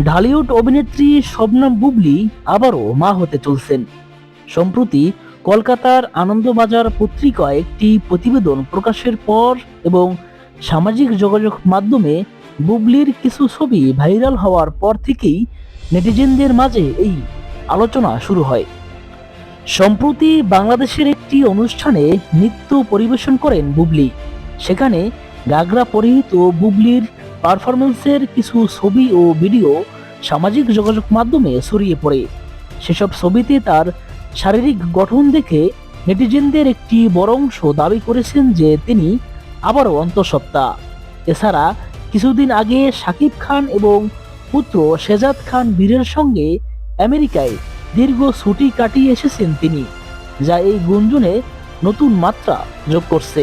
ঢালিউড অভিনেত্রী শবনম বুবলি আবারও মা হতে চলছেন। সম্প্রতি কলকাতার আনন্দবাজার পত্রিকায় একটি প্রতিবেদন প্রকাশের পর এবং সামাজিক যোগাযোগ মাধ্যমে বুবলির কিছু ছবি ভাইরাল হওয়ার পর থেকেই নেটিজেনদের মাঝে এই আলোচনা শুরু হয়। সম্প্রতি বাংলাদেশের একটি অনুষ্ঠানে নৃত্য পরিবেশন করেন বুবলি। সেখানে গাগরা পরিহিত বুবলির পারফরমেন্সের কিছু ছবি ও ভিডিও সামাজিক যোগাযোগ মাধ্যমে ছড়িয়ে পড়ে। সেসব ছবিতে তার শারীরিক গঠন দেখে নেটিজেনদের একটি বড় অংশ দাবি করেছেন যে তিনি আবারও অন্তঃসত্ত্বা। এছাড়া কিছুদিন আগে শাকিব খান এবং পুত্র শেজাদ খান বীরের সঙ্গে আমেরিকায় দীর্ঘ ছুটি কাটিয়ে এসেছেন তিনি, যা এই গুঞ্জনে নতুন মাত্রা যোগ করছে।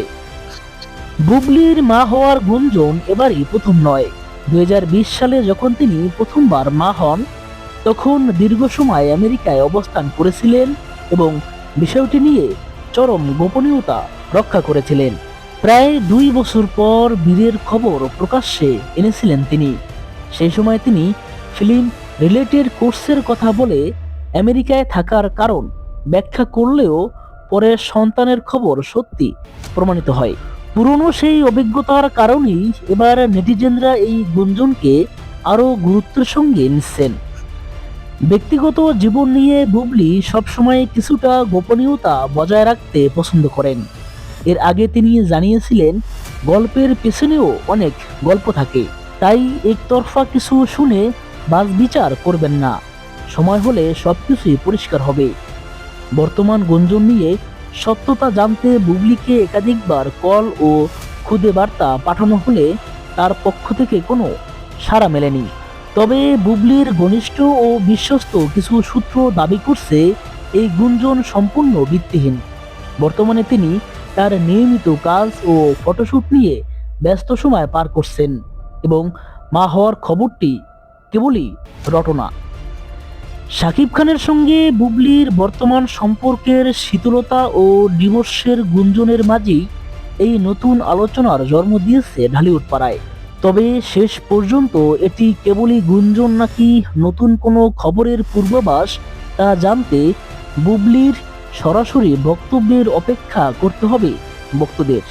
বুবলির মা হওয়ার গুঞ্জন এবারই প্রথম নয়। দুই সালে যখন তিনি প্রথমবার মা হন, তখন দীর্ঘ সময় আমেরিকায় অবস্থান করেছিলেন এবং বিষয়টি নিয়ে চরম গোপনীয়তা রক্ষা করেছিলেন। প্রায় দুই বছর পর বীরের খবর প্রকাশ্যে এনেছিলেন তিনি। সেই সময় তিনি ফিল্ম রিলেটেড কোর্সের কথা বলে আমেরিকায় থাকার কারণ ব্যাখ্যা করলেও পরে সন্তানের খবর সত্যি প্রমাণিত হয়। পুরনো সেই অভিজ্ঞতার কারণেই এবার নেটিজেনরা এই গুঞ্জনকে আরও গুরুত্বের সঙ্গে নিচ্ছেন। ব্যক্তিগত জীবন নিয়ে বুবলি সবসময় কিছুটা গোপনীয়তা বজায় রাখতে পছন্দ করেন। এর আগে তিনি জানিয়েছিলেন, গল্পের পেছনেও অনেক গল্প থাকে, তাই একতরফা কিছু শুনে বাস বিচার করবেন না। সময় হলে সবকিছুই পরিষ্কার হবে। বর্তমান গুঞ্জন নিয়ে সত্যতা জানতে বুবলিকে একাধিকবার কল ও খুদে বার্তা পাঠানো হলে তার পক্ষ থেকে কোনো সাড়া মেলেনি। তবে বুবলির ঘনিষ্ঠ ও বিশ্বস্ত কিছু সূত্র দাবি করছে, এই গুঞ্জন সম্পূর্ণ ভিত্তিহীন। বর্তমানে তিনি তার নিয়মিত কাজ ও ফটোশ্যুট নিয়ে ব্যস্ত সময় পার করছেন এবং মা হওয়ার খবরটি কেবলই রটনা। শাকিব খানের সঙ্গে বুবলির বর্তমান সম্পর্কের শীতলতা ও ডিভোর্সের গুঞ্জনের মাঝেই এই নতুন আলোচনার জন্ম দিয়েছে ঢালিউড পাড়ায়। তবে শেষ পর্যন্ত এটি কেবলই গুঞ্জন নাকি নতুন কোনো খবরের পূর্বাভাস তা জানতে বুবলির সরাসরি বক্তব্যের অপেক্ষা করতে হবে ভক্তদের